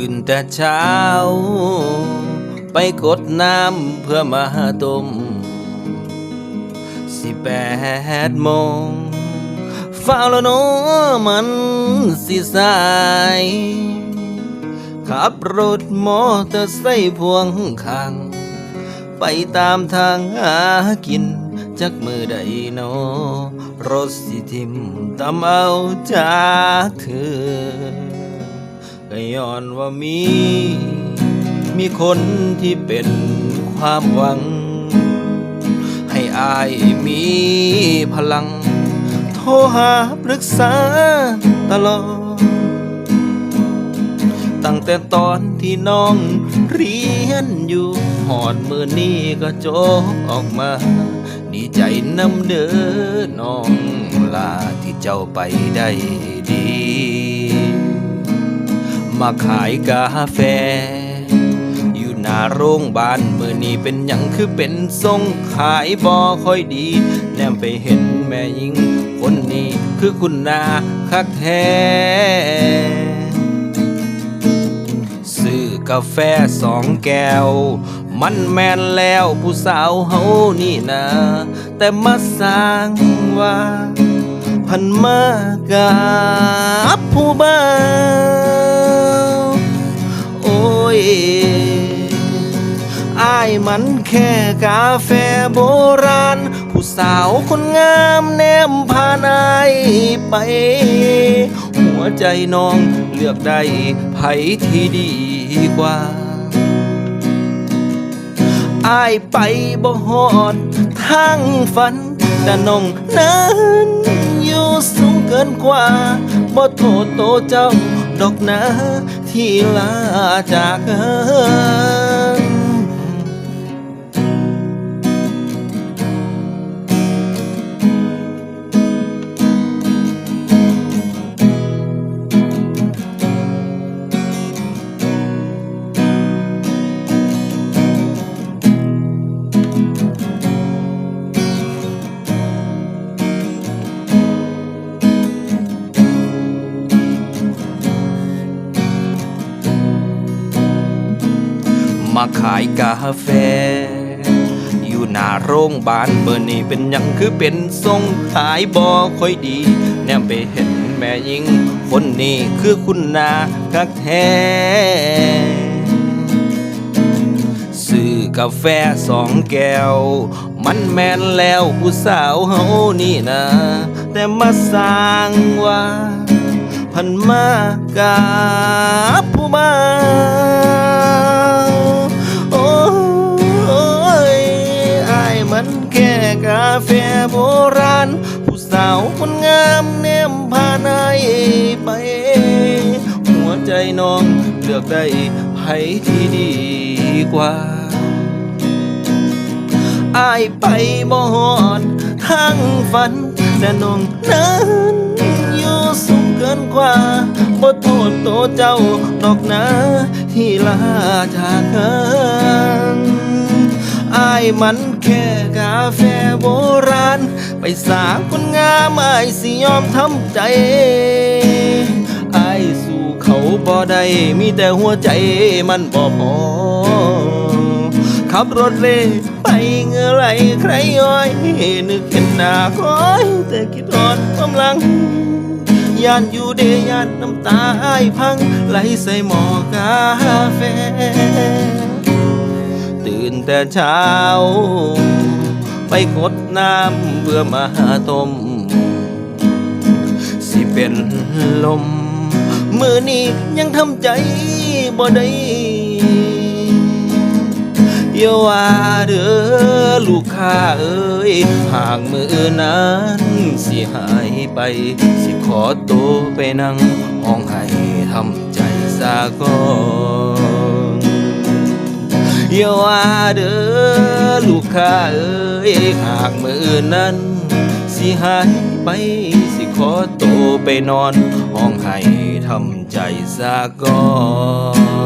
ตื่นแต่เช้า ไปกดน้ำเพื่อมาต้มสิแปดโมงฟ้าแล้วเนาะมันสิสายขับรถมอเตอร์ไซค์พ่วงข้าง ไปตามทางหากิน จักมือใดเนอรถสิทิมตำเอาจากเธอ ก็ย้อนว่ามี มีคนที่เป็นความหวัง ให้อายมีพลัง โทรหาปรึกษาตลอด ตั้งแต่ตอนที่น้องเรียนอยู่หอดมือนี้ก็จบออกมา ดีใจนำเด้อน้องลาที่เจ้าไปได้ดี มาขายกาแฟ อยู่หน้าโรงบาลมือนี้เป็นหยังคือเป็นทรงขายบอค่อยดี แนมไปเห็นแม่หญิง คนนี้คือคุณนาคักแท้ซื้อกาแฟสองแก้ว มันแมนแล้วผู้สาวเฮานี่นะ แต่มาสร้างว่า พันมากับ ผู้บ่าวโอ้ยอายมันแค่กาแฟโบราณ ผู้สาวคนงามแนมพานายไป หัวใจน้องเลือกได้ไผที่ดีกว่าอายไปบ่ฮอดทางฝัน แต่น้องนั้นอยู่สูง เกินกว่าบ่โทษโตเจ้าดอกนะที่ลาจากกัน มาขายกาแฟ อยู่หน้าโรงบาลเบอร์นี้เป็นหยังคือเป็นทรงขายบอค่อยดี แนมไปเห็นแม่หญิง คนนี้คือคุณนาคักแท้ซื้อกาแฟสองแก้ว มันแมนแล้วผู้สาวเฮานี่นะ แต่มาสร้างว่า พันมากับผู้บ่า แค่กาแฟโบราณ ผู้สาวคนงามเนมพานไป หัวใจน้องเลือกได้ไผที่ดีกว่าอายไปบ่ฮอดทางฝัน แต่น้องนั้นอยู่สูงเกินกว่าบ่โทษโตวเจ้าดอกนะที่ลาจากกัน อายมันแค่กาแฟโบราณ ไปสาคนงามอายสิยอมทำใจอายสู่เขาบ่ได้มีแต่หัวใจมันบ่พอ ขับรถเล่ไปเงือไหลใครย้อย นึกเห็นหน้าคอยแต่คิดอดความหลังยานอยู่เดยานน้ำตาอายพังไหลใส่หมอกาแฟ ตื่นแต่เช้า ไปกดน้ำเพื่อมาต้มสิเป็นลม มือนี้ยังทำใจบ่ได้อย่าว่าเด้อลูกค้าเอ้ยหากมือนั้นสิหายไป สิขอตัวไปนั่งห้องให้ทำใจซะก่อน อย่าว่าเด้อลูกค้าเอ้ยหากมือนั้น สิหายไปสิขอโตไปนอนห้องให้ทำใจซะก่อน